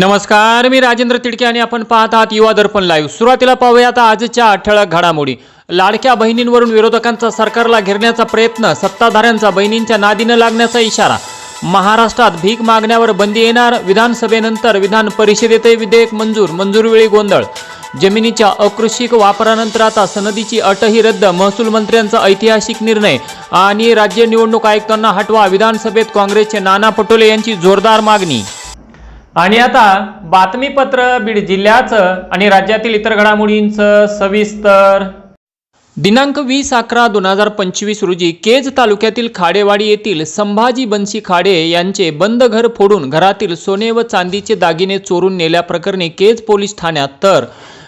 नमस्कार मी राजेंद्र तिडके आणि आपण पाहत आहात युवा दर्पण लाईव्ह सुरुवातीला पाहूयात आजच्या ठळक घडामोडी. लाडक्या बहिणींवरून विरोधकांचा सरकारला घेरण्याचा प्रयत्न सत्ताधाऱ्यांचा बहिणींच्या नादीनं लागण्याचा इशारा. महाराष्ट्रात भीक मागण्यावर बंदी येणार विधानसभेनंतर विधान परिषदेतही विधेयक मंजूर मंजूरवेळी गोंधळ. जमिनीच्या अकृषिक वापरानंतर आता सनदीची अटही रद्द महसूल मंत्र्यांचा ऐतिहासिक निर्णय. आणि राज्य निवडणूक आयुक्तांना हटवा विधानसभेत काँग्रेसचे नाना पटोले यांची जोरदार मागणी. आणि आता बातमीपत्र बीड जिल्ह्याचं आणि राज्यातील इतर घडामोडींचं सविस्तर. दिनांक वीस अकरा दोन हजार पंचवीस रोजी केज तालुक्यातील खाडेवाडी येथील संभाजी बन्सी खाडे यांचे बंद घर फोडून घरातील सोने व चांदीचे दागिने चोरून नेल्याप्रकरणी केज पोलीस ठाण्यात तर.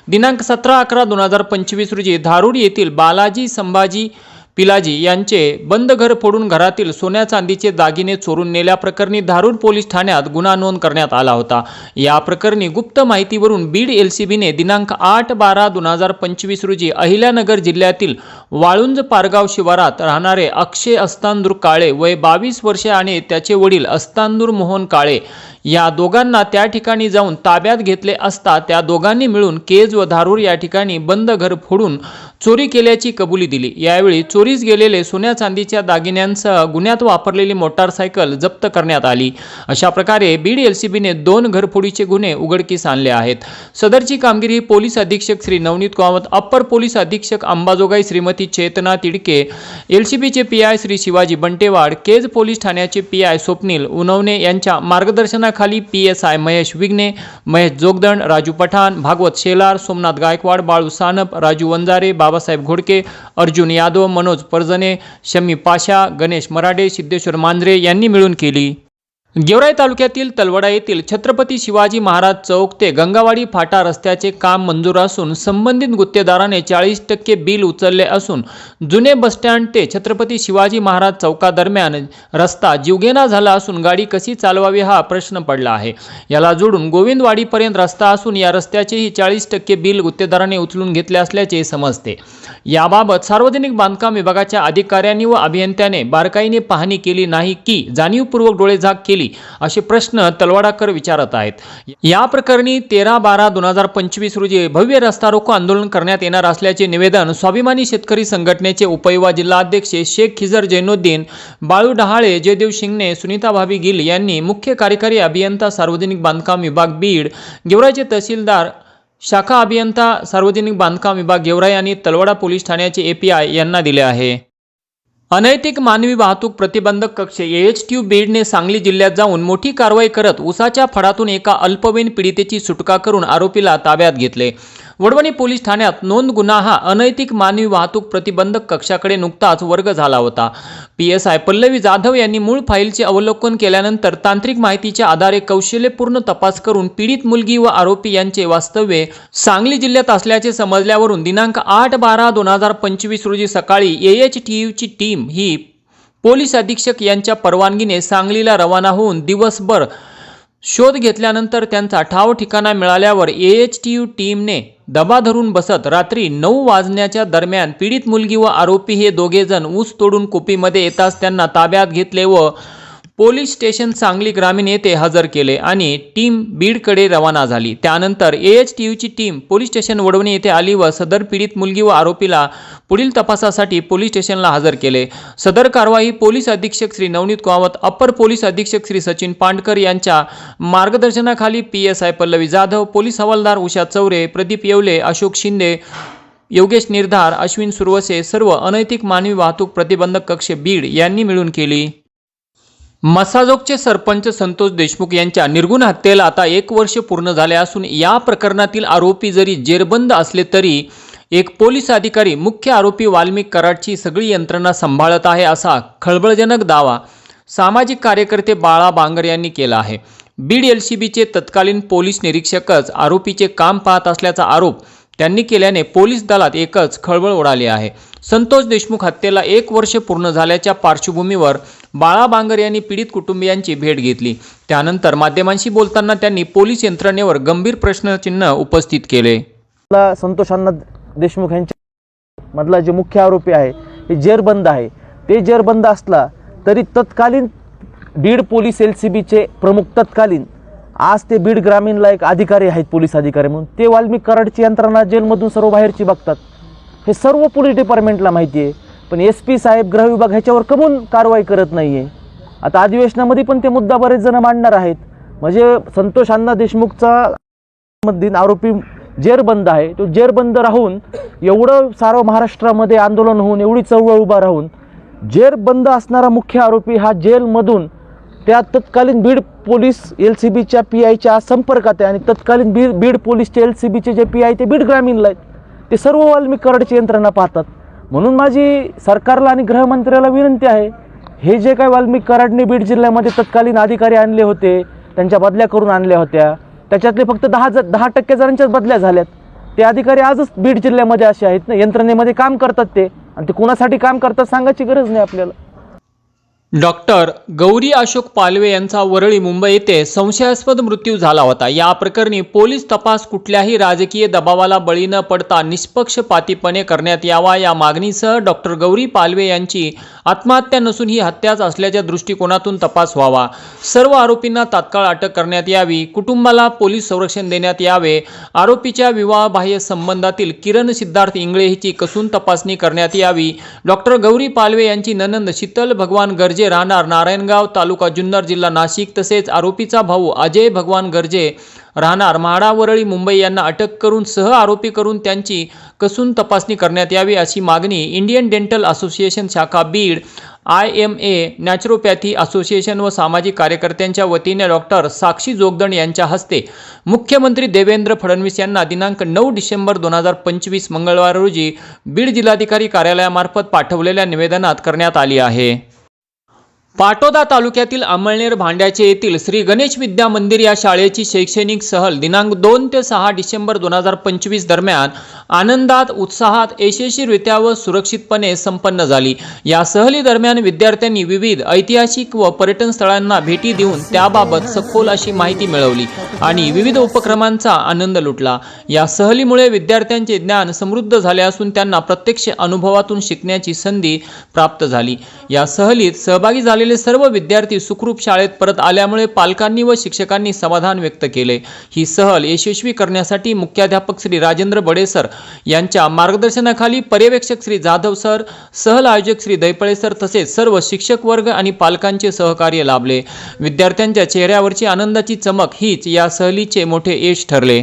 दिनांक सतरा अकरा दोन हजार पंचवीस रोजी धारूड येथील बालाजी संभाजी पिलाजी यांचे बंद घर फोडून घरातील सोन्या चांदीचे दागिने चोरून नेल्याप्रकरणी धारूर पोलीस ठाण्यात गुन्हा नोंद करण्यात आला होता. या प्रकरणी गुप्त माहितीवरून बीड एल सी बीने दिनांक आठ बारा दोन हजार पंचवीस रोजी अहिल्यानगर जिल्ह्यातील वाळुंज पारगाव शिवारात राहणारे अक्षय अस्तांदूर काळे वय बावीस वर्षे आणि त्याचे वडील अस्तांदूर मोहन काळे या दोघांना त्या ठिकाणी जाऊन ताब्यात घेतले असता त्या दोघांनी मिळून केज व धारूर या ठिकाणी बंद घर फोडून चोरी केल्याची कबुली दिली. यावेळी चोरीस गेलेले सोन्या चांदीच्या दागिन्यांसह गुन्ह्यात वापरलेली मोटारसायकल जप्त करण्यात आली. अशा प्रकारे बीड एल सी बीने दोन घरफोडीचे गुन्हे उघडकीस आणले आहेत. सदरची कामगिरी पोलीस अधीक्षक श्री नवनीत कामत अप्पर पोलीस अधीक्षक अंबाजोगाई श्रीमती चेतना तिडके एल सी बीचे P I Shri Shivaji Bantewad Kej police ठाण्याचे पी आय स्वप्नील उनवणे यांच्या मार्गदर्शना मार्गदर्शनाखाली P S I Mahesh Vighne Mahesh Jogdand Raju Pathan Bhagwat Shelar Somnath Gaikwad Balu Sanap Raju Vanjare Babasaheb Ghodke Arjun Yadav Manoj Parjane Shami Pasha Ganesh Marade Siddheshwar Manjare यांनी मिळून केली. गेवराई तालुक्यातील तलवडा येथील छत्रपती शिवाजी महाराज चौक ते गंगावाडी फाटा रस्त्याचे काम मंजूर असून संबंधित गुत्तेदाराने चाळीस टक्के बिल उचलले असून जुने बसस्टँड ते छत्रपती शिवाजी महाराज चौकादरम्यान रस्ता जीवघेणा झाला असून गाडी कशी चालवावी हा प्रश्न पडला आहे. याला जोडून गोविंदवाडीपर्यंत रस्ता असून या रस्त्याचेही चाळीस टक्के बिल गुत्तेदाराने उचलून घेतले असल्याचे समजते. याबाबत सार्वजनिक बांधकाम विभागाच्या अधिकाऱ्यांनी व अभियंत्याने बारकाईने पाहणी केली नाही की जाणीवपूर्वक डोळेझाक केली असे प्रश्न तलवाडाकर विचारत आहेत. या प्रकरणी तेरा बारा दोन हजार पंचवीस रोजी भव्य रस्ता रोको आंदोलन करण्यात येणार असल्याचे निवेदन स्वाभिमानी शेतकरी संघटनेचे उपयुवा जिल्हाध्यक्ष शेख खिजर जैनुद्दीन बाळू डहाळे जयदेव शिंगणे सुनीता भाभी गिल यांनी मुख्य कार्यकारी अभियंता सार्वजनिक बांधकाम विभाग बीड गेवराचे तहसीलदार शाखा अभियंता सार्वजनिक बांधकाम विभाग गेवराई आणि तलवाडा पोलीस ठाण्याचे एपीआय यांना दिले आहे. अनैतिक मानवी वाहतूक प्रतिबंधक कक्ष एच ट्यू बीडने सांगली जिल्ह्यात जाऊन मोठी कारवाई करत उसाच्या फडातून एका अल्पवयीन पीडितेची सुटका करून आरोपीला ताब्यात घेतले. वडवणी पोलीस ठाण्यात नोंद गुन्हा हा अनैतिक मानवी वाहतूक प्रतिबंधक कक्षाकडे नुकताच वर्ग झाला होता. P S I Pallavi Jadhav यांनी मूळ फाईलचे अवलोकन केल्यानंतर तांत्रिक माहितीच्या आधारे कौशल्यपूर्ण तपास करून पीडित मुलगी व आरोपी यांचे वास्तव्य सांगली जिल्ह्यात असल्याचे समजल्यावरून दिनांक आठ बारा दोन हजार पंचवीस रोजी सकाळी ए एच टी यूची टीम ही पोलीस अधीक्षक यांच्या परवानगीने सांगलीला रवाना होऊन दिवसभर शोध घेतल्यानंतर त्यांचा ठाव ठिकाणा मिळाल्यावर ए एच टी यू टीमने दबा धरून बसत रात्री नऊ वाजण्याच्या दरम्यान पीडित मुलगी व आरोपी हे दोघेजण ऊस तोडून कुपीमध्ये येताच त्यांना ताब्यात घेतले व पोलीस स्टेशन सांगली ग्रामीण येथे हजर केले आणि टीम बीडकडे रवाना झाली. त्यानंतर ए एच टी यूची टीम पोलीस स्टेशन वडवणी येथे आली व सदर पीडित मुलगी व आरोपीला पुढील तपासासाठी पोलीस स्टेशनला हजर केले. सदर कारवाई पोलीस अधीक्षक श्री नवनीत कामत अप्पर पोलीस अधीक्षक श्री सचिन पांडकर यांच्या मार्गदर्शनाखाली P S I Pallavi Jadhav police हवालदार उषा चौरे प्रदीप येवले अशोक शिंदे योगेश निर्धार अश्विन सुरवसे सर्व अनैतिक मानवी वाहतूक प्रतिबंधक कक्ष बीड यांनी मिळून केली. मसाजोगचे सरपंच संतोष देशमुख यांच्या निर्गुण हत्येला आता एक वर्ष पूर्ण झाले असून या प्रकरणातील आरोपी जरी जेरबंद असले तरी एक पोलीस अधिकारी मुख्य आरोपी वाल्मिक कराडची सगळी यंत्रणा सांभाळत आहे असा खळबळजनक दावा सामाजिक कार्यकर्ते बाळा बांगर यांनी केला आहे. बीड एल सी बीचे तत्कालीन पोलीस निरीक्षकच आरोपीचे काम पाहत असल्याचा आरोप त्यांनी केल्याने पोलीस दलात एकच खळबळ उडाली आहे. संतोष देशमुख हत्येला एक वर्ष पूर्ण झाल्याच्या पार्श्वभूमीवर बाळा बांगर यांनी पीडित कुटुंबियांची भेट घेतली. त्यानंतर माध्यमांशी बोलताना त्यांनी पोलीस यंत्रणेवर गंभीर प्रश्नचिन्ह उपस्थित केले. संतोषांना देशमुख यांच्या मधला जे मुख्य आरोपी आहे हे जेरबंद आहे. ते जेरबंद असला तरी तत्कालीन बीड पोलीस एल सी बीचे प्रमुख तत्कालीन आज ते बीड ग्रामीणला एक अधिकारी आहेत पोलीस अधिकारी म्हणून. ते वाल्मिक कराडची यंत्रणा जेलमधून सर्व बाहेरची बघतात. हे सर्व पोलीस डिपार्टमेंटला माहिती आहे. पण एस पी साहेब गृह विभाग ह्याच्यावर कमून कारवाई करत नाही आहे आता अधिवेशनामध्ये पण ते मुद्दा बरेच जण मांडणार आहेत. म्हणजे संतोष अण्णा देशमुखचा मधील आरोपी जेरबंद आहे. तो जेरबंद राहून एवढं सारं महाराष्ट्रामध्ये आंदोलन होऊन एवढी चळवळ उभा राहून जेरबंद असणारा मुख्य आरोपी हा जेलमधून त्या तत्कालीन बीड पोलीस एल सी बीच्या पी आयच्या संपर्कात आहे आणि तत्कालीन बीड बीड पोलीसचे एल सी बीचे जे पी आय ते बीड ग्रामीणला आहेत ते सर्व वाल्मिक करडची यंत्रणा पाहतात. म्हणून माझी सरकारला आणि गृहमंत्र्याला विनंती आहे हे जे काही वाल्मिक कराडने बीड जिल्ह्यामध्ये तत्कालीन अधिकारी आणले होते त्यांच्या बदल्या करून आणल्या होत्या त्याच्यातले फक्त दहा ज दहा टक्के जणांच्याच बदल्या झाल्यात. ते अधिकारी आजच बीड जिल्ह्यामध्ये असे आहेत ना यंत्रणेमध्ये काम करतात ते आणि ते कुणासाठी काम करतात सांगायची गरज नाही आपल्याला. डॉक्टर गौरी अशोक पालवे यांचा वरळी मुंबई येथे संशयास्पद मृत्यू झाला होता. या प्रकरणी पोलीस तपास कुठल्याही राजकीय दबावाला बळी न पडता निष्पक्षपातीपणे करण्यात यावा या मागणीसह डॉक्टर गौरी पालवे यांची आत्महत्या नसून ही हत्याच असल्याच्या दृष्टिकोनातून तपास व्हावा. सर्व आरोपींना तात्काळ अटक करण्यात यावी. कुटुंबाला पोलीस संरक्षण देण्यात यावे. आरोपीच्या विवाहबाह्य संबंधातील किरण सिद्धार्थ इंगळे हिची कसून तपासणी करण्यात यावी. डॉक्टर गौरी पालवे यांची ननंद शीतल भगवान गर्जे राहणार. नारायणगाव तालुका जुन्नर जिल्हा नाशिक तसेच आरोपीचा भाऊ अजय भगवान गर्जे राहणार. म्हाडावरळी मुंबई यांना अटक करून सह आरोपी करून त्यांची कसून तपासणी करण्यात यावी अशी मागणी इंडियन डेंटल असोसिएशन शाखा Beed I M A naturopathy association व सामाजिक कार्यकर्त्यांच्या वतीने डॉक्टर साक्षी जोगदण यांच्या हस्ते मुख्यमंत्री देवेंद्र फडणवीस यांना दिनांक नऊ डिसेंबर दोन हजार पंचवीस मंगळवार रोजी बीड जिल्हाधिकारी कार्यालयामार्फत पाठवलेल्या निवेदनात करण्यात आली आहे. पाटोदा तालुक्यातील अमळनेर भांड्याचे येथील श्री गणेश विद्या मंदिर या शाळेची शैक्षणिक सहल दिनांक दोन ते सहा डिसेंबर दोन हजार पंचवीस दरम्यान आनंदात उत्साहात यशस्वीरित्या व सुरक्षितपणे संपन्न झाली. या सहली दरम्यान विद्यार्थ्यांनी विविध ऐतिहासिक व पर्यटन स्थळांना भेटी देऊन त्याबाबत सखोल अशी माहिती मिळवली आणि विविध उपक्रमांचा आनंद लुटला. या सहलीमुळे विद्यार्थ्यांचे ज्ञान समृद्ध झाले असून त्यांना प्रत्यक्ष अनुभवातून शिकण्याची संधी प्राप्त झाली. या सहलीत सहभागी आलेले सर्व विद्यार्थी सुखरूप शाळेत परत आल्यामुळे पालकांनी व शिक्षकांनी समाधान व्यक्त केले. ही सहल यशस्वी करण्यासाठी मुख्याध्यापक श्री राजेंद्र बडे सर यांच्या मार्गदर्शनाखाली पर्यवेक्षक श्री जाधव सर सहल आयोजक श्री दैपळे सर तसेच सर्व शिक्षक वर्ग आणि पालकांचे सहकार्य लाभले. विद्यार्थ्यांच्या चेहऱ्यावरची आनंदाची चमक हीच या सहलीचे मोठे यश ठरले.